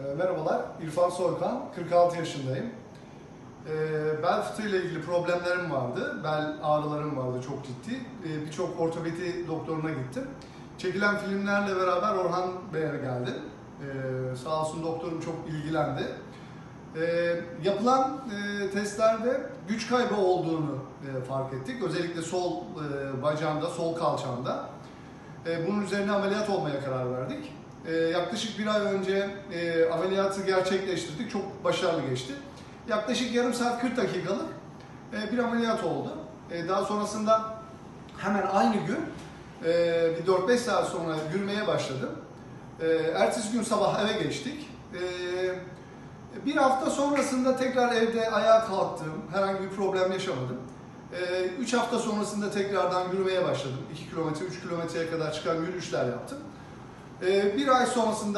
E, merhabalar, İrfan Soykan, 46 yaşındayım. E, bel fıtığı ile ilgili problemlerim vardı, bel ağrılarım vardı çok ciddi. E, Birçok ortopedi doktoruna gittim. Çekilen filmlerle beraber Orhan Bey'e geldim. E, sağ olsun doktorum çok ilgilendi. Yapılan e, testlerde güç kaybı olduğunu e, fark ettik. Özellikle sol e, bacağımda, sol kalçamda. E, bunun üzerine ameliyat olmaya karar verdik. E, yaklaşık bir ay önce e, ameliyatı gerçekleştirdik. Çok başarılı geçti. Yaklaşık yarım saat 40 dakikalık e, bir ameliyat oldu. E, daha sonrasında hemen aynı gün bir 4-5 saat sonra yürümeye başladım. Ertesi gün sabah eve geçtik. Bir hafta sonrasında tekrar evde ayağa kalktım. Herhangi bir problem yaşamadım. 3 hafta sonrasında tekrardan yürümeye başladım. 2 kilometre, 3 kilometreye kadar çıkan yürüyüşler yaptım. Ee, Bir ay sonrasında